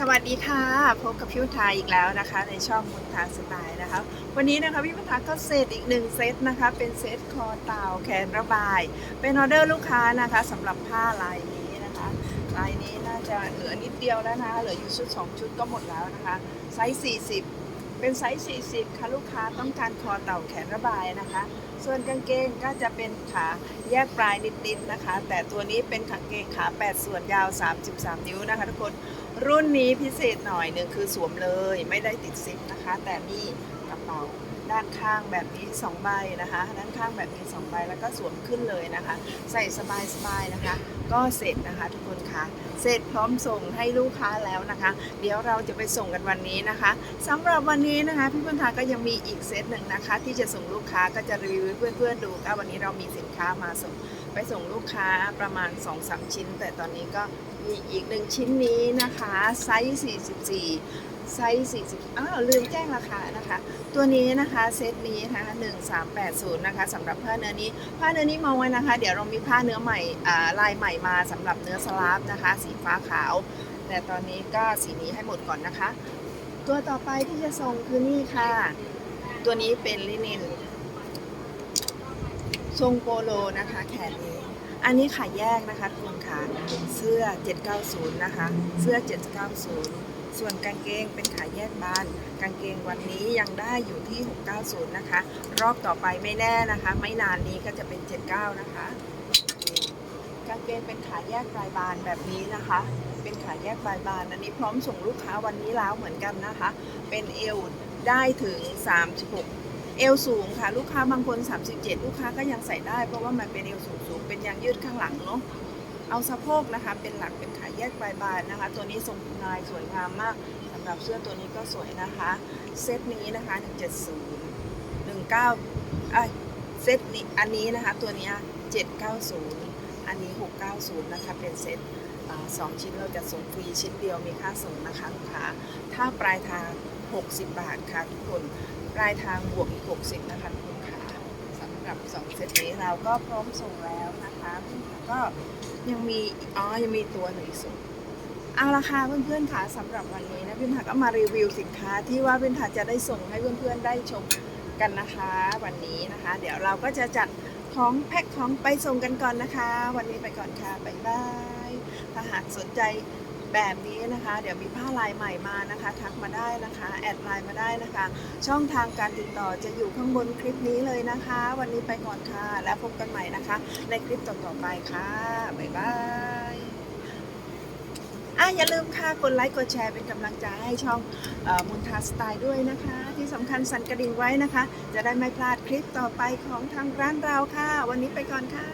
สวัสดีค่ะพบกับพี่วุฒาอีกแล้วนะคะ ในช่องมุนทาสไตล์นะคะวันนี้นะคะพี่วุฒาก็เซตอีกหนึ่งเซตนะคะ เป็นเซตคอเต่าแขนระบาย เป็นออเดอร์ลูกค้านะคะสำหรับผ้าลายนี้นะคะลายนี้น่าจะเหลือนิดเดียวแล้วนะคะเหลืออยู่ชุด 2 ชุดก็หมดแล้วนะคะไซส์40 เป็นไซส์40ค่ะลูกค้าต้องการคอเต่าแขนระบายนะคะ ส่วนกางเกงก็จะเป็นขาแยกปลายนิดๆนะคะ แต่ตัวนี้เป็นกางเกงขา 8 ส่วนยาว 33 นิ้วนะคะทุกคน รุ่นนี้พิเศษหน่อยหนึ่งคือสวมเลยไม่ได้ติดซิปนะคะ แต่มีกระเป๋า ด้านข้างแบบนี้2ใบนะคะ ด้านข้างแบบนี้2ใบแล้วก็สวมขึ้นเลยนะคะ ใส่สบายๆนะคะ ก็เสร็จนะคะทุกคนคะเสร็จพร้อมส่งให้ลูกค้าแล้วนะคะ เดี๋ยวเราจะไปส่งกันวันนี้นะคะสำหรับวันนี้นะคะพี่พันธาก็ยังมีอีกเซตหนึ่งนะคะ ที่จะส่งลูกค้าก็จะรีวิวเพื่อนๆดูค่ะวันนี้เรามีสินค้ามาส่งไปส่งลูกค้าประมาณ 2-3 ชิ้น แต่ตอนนี้ก็มีอีกหนึ่งชิ้นนี้นะคะไซส์44 ไซส์40อ้าวลืมแจ้งราคานะคะ ตัวนี้นะคะเซตนี้นะคะ1380นะคะสำหรับผ้าเนื้อนี้ ผ้าเนื้อนี้มองไว้นะคะ เดี๋ยวเรามีผ้าเนื้อใหม่อ่าลายใหม่มาสำหรับเนื้อสลาฟนะคะ สีฟ้าขาว แต่ตอนนี้ก็สีนี้ให้หมดก่อนนะคะ ตัวต่อไปที่จะส่งคือนี่ค่ะ ตัวนี้เป็นลินินทรงโปโลนะคะแขนนี้อันนี้ขายแยกนะคะทุกคนค่ะเสื้อ 790 นะคะ เสื้อ 790 ส่วนกางเกงเป็นขายแยกบาน กางเกงวันนี้ยังได้อยู่ที่ 690 นะคะ รอบต่อไปไม่แน่นะคะ ไม่นานนี้ก็จะเป็น 79 นะคะ กางเกงเป็นขายแยกปลายบานแบบนี้นะคะ เป็นขายแยกปลายบาน อันนี้พร้อมส่งลูกค้าวันนี้แล้วเหมือนกันนะคะ เป็นเอวได้ถึง 36เอวสูงค่ะ ลูกค้าบางคน 37 ลูกค้าก็ยังใส่ได้ เพราะว่ามันเป็นเอวสูงสูงเป็นยางยืดข้างหลังเนาะ เอาสะโพกนะคะ เป็นหลักเป็นขายแยกปลายบานนะคะ ตัวนี้ทรงลายสวยงามมากสำหรับเสื้อตัวนี้ก็สวยนะคะ เซตนี้นะคะ 170 19ไอยเซตนี้อันนี้นะคะ ตัวนี้ 790 อันนี้ 690 นะคะ เป็นเซตสองชิ้นเราจะส่งฟรีชิ้นเดียวมีค่าส่งนะคะลูกค้าถ้าปลายทาง 60 บาทค่ะทุกคน ปลายทางบวกอีก 60นะคะทุกคนค่ะสำหรับ 2 เซตนี้เราก็พร้อมส่งแล้วนะคะก็ยังมีอ๋อยังมีตัวหนึ่งส่งเอาละค่ะเพื่อนๆค่ะสำหรับวันนี้นะพี่ผักก็มารีวิวสินค้าที่ว่าพี่ผักจะได้ส่งให้เพื่อนๆได้ชมกันนะคะ วันนี้นะคะ เดี๋ยวเราก็จะจัดของแพ็คของไปส่งกันก่อนนะคะ วันนี้ไปก่อนค่ะบ๊ายบายถ้าหากสนใจ แบบนี้นะคะ เดี๋ยวมีผ้าลายใหม่มานะคะ ทักมาได้นะคะ แอดไลน์มาได้นะคะ ช่องทางการติดต่อจะอยู่ข้างบนคลิปนี้เลยนะคะ วันนี้ไปก่อนค่ะ แล้วพบกันใหม่นะคะ ในคลิปต่อๆไปค่ะบ๊ายบายอะอย่าลืมค่ะกดไลค์กดแชร์เป็นกำลังใจให้ช่องอมุนทาสไตล์ด้วยนะคะ ที่สำคัญสั่นกระดิ่งไว้นะคะ จะได้ไม่พลาดคลิปต่อไปของทางร้านเราค่ะ วันนี้ไปก่อนค่ะ